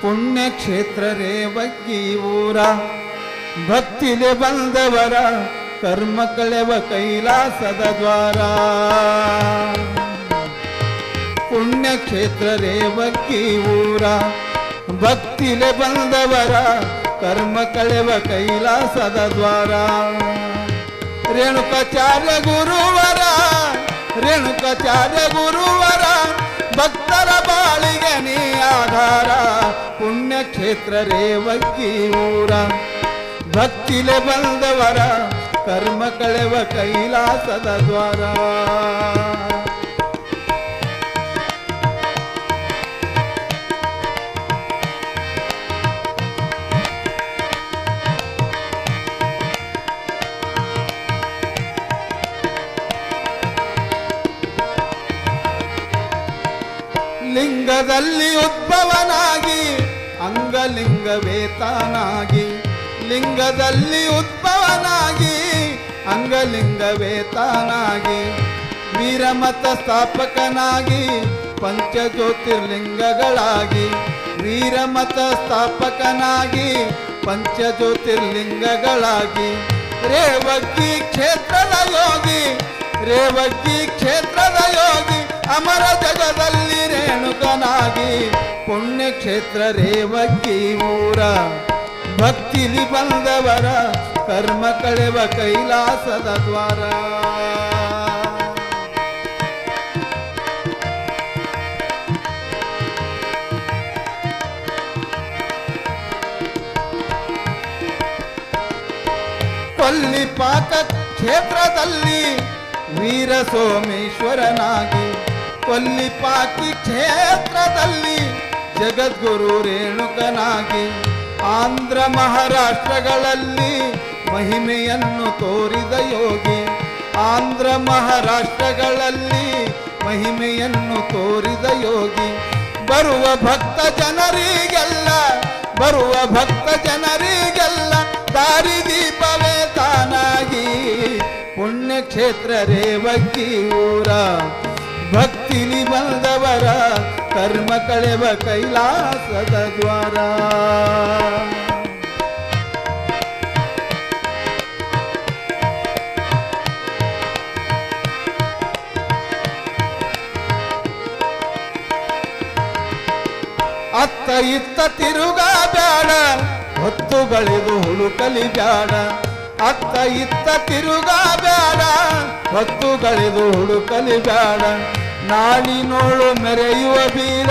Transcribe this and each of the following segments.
ಪುಣ್ಯಕ್ಷೇತ್ರ ರೇವಕ್ಕಿ ಊರ ಭಕ್ತಿಲೆ ಬಂದವರ ಕರ್ಮ ಕಳೆವ ಕೈಲಾಸದ ದ್ವಾರ ಪುಣ್ಯಕ್ಷೇತ್ರ ರೇವಕ್ಕಿ ಊರ ಭಕ್ತಿಲೆ ಬಂದವರ ಕರ್ಮ ಕಳೆವ ಕೈಲಾಸದ ದ್ವಾರ ರೇಣುಕಾಚಾರ್ಯ ಗುರುವರ ರೇಣುಕಾಚಾರ್ಯ ಗುರುವರ ಭಕ್ತರ ಬಾಳಿಗೆ ನೀ ಆಧಾರ. ಪುಣ್ಯಕ್ಷೇತ್ರ ಊರ ಭಕ್ತಿಲೆ ಬಂದವರ ಕರ್ಮ ಕಳೆವ ಕೈಲಾಸದ ದ್ವಾರ. ಲಿಂಗದಲ್ಲಿ ಉದ್ಭವನಾಗಿ, ಅಂಗಲಿಂಗವೇತಾನಾಗಿ, ಲಿಂಗದಲ್ಲಿ ಉದ್ಭವನಾಗಿ, ಅಂಗಲಿಂಗವೇತಾನಾಗಿ, ವೀರಮತ ಸ್ಥಾಪಕನಾಗಿ, ಪಂಚಜ್ಯೋತಿರ್ಲಿಂಗಗಳಾಗಿ, ವೀರಮತ ಸ್ಥಾಪಕನಾಗಿ, ಪಂಚಜ್ಯೋತಿರ್ಲಿಂಗಗಳಾಗಿ ರೇವಕ್ಕಿ ಕ್ಷೇತ್ರದ ಯೋಗಿ ರೇವಕ್ಕಿ ಕ್ಷೇತ್ರದ ಯೋಗಿ. ಅಮರ ಜಗದಲ್ಲಿ ರೇಣುಕನಾಗಿ ಪುಣ್ಯಕ್ಷೇತ್ರ ರೇವಕ್ಕಿ ಊರ. ಭಕ್ತಿಲಿ ಬಂದವರ ಕರ್ಮ ಕಳೆವ ಕೈಲಾಸದ ದ್ವಾರ. ಕೊಲ್ಲಿಪಾಕ ಕ್ಷೇತ್ರದಲ್ಲಿ ವೀರ ಸೋಮೇಶ್ವರನಾಗಿ ಕೊಲ್ಲಿಪಾಕಿ ಕ್ಷೇತ್ರದಲ್ಲಿ ಜಗದ್ಗುರು ರೇಣುಕನಾಗಿ ಆಂಧ್ರ ಮಹಾರಾಷ್ಟ್ರಗಳಲ್ಲಿ ಮಹಿಮೆಯನ್ನು ತೋರಿದ ಯೋಗಿ. ಆಂಧ್ರ ಮಹಾರಾಷ್ಟ್ರಗಳಲ್ಲಿ ಮಹಿಮೆಯನ್ನು ತೋರಿದ ಯೋಗಿ. ಬರುವ ಭಕ್ತ ಜನರಿಗೆಲ್ಲ, ಬರುವ ಭಕ್ತ ಜನರಿಗೆಲ್ಲ ದಾರಿದೀಪವೇ ತಾನಾಗಿ. ಪುಣ್ಯಕ್ಷೇತ್ರ ರೇವಕ್ಕಿ ಊರ. ಭಕ್ತಿಲಿ ಬಂದವರ ಕರ್ಮ ಕಳೆವ ಕೈಲಾಸದ ದ್ವಾರ. ಅತ್ತ ಇತ್ತ ತಿರುಗಾ ಬ್ಯಾಡ ಹೊತ್ತುಗಳಿದು ಹುಡುಕಲಿ ಬ್ಯಾಡ. ಅತ್ತ ಇತ್ತ ತಿರುಗ ಹೊತ್ತು ಹೊತ್ತುಗಳಿದು ಹುಡುಕಲಿ ಬೇಡ. ನಾಳಿನೋಳು ಮೆರೆಯುವ ಬೀರ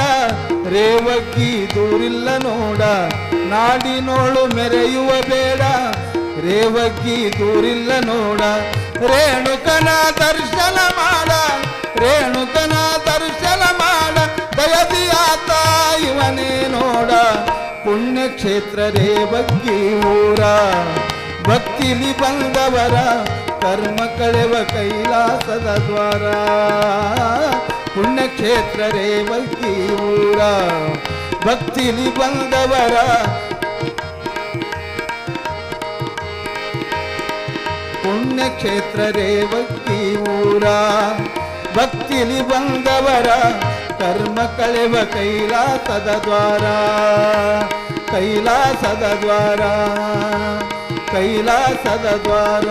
ರೇವಕ್ಕಿ ದೂರಿಲ್ಲ ನೋಡ. ನಾಡಿನೋಳು ಮೆರೆಯುವ ಬೇಡ ರೇವಕ್ಕಿ ದೂರಿಲ್ಲ ನೋಡ. ರೇಣುಕನ ದರ್ಶನ ಮಾಡ, ರೇಣುಕನ ದರ್ಶನ ಮಾಡ. ದಯದಿಯಾತ ಇವನೇ ನೋಡ. ಪುಣ್ಯಕ್ಷೇತ್ರ ರೇವಕ್ಕಿ ಊರ ಭಕ್ತಿಲಿ ಬಂದವರ ಕರ್ಮ ಕಳೆವ ಕೈಲಾಸದ ದ್ವಾರ. ಪುಣ್ಯಕ್ಷೇತ್ರ ರೇವಕ್ಕಿ ಊರ. ಭಕ್ತಿಲಿ ಬಂದವರ ಪುಣ್ಯಕ್ಷೇತ್ರ ರೇವಕ್ಕಿ ಊರ. ಭಕ್ತಿಲಿ ಬಂದವರ ಕರ್ಮ ಕಳೆವ ಕೈಲಾಸದ ದ್ವಾರ. ಕೈಲಾಸದ ದ್ವಾರ. ಕೈಲಾಸದ ದ್ವಾರ.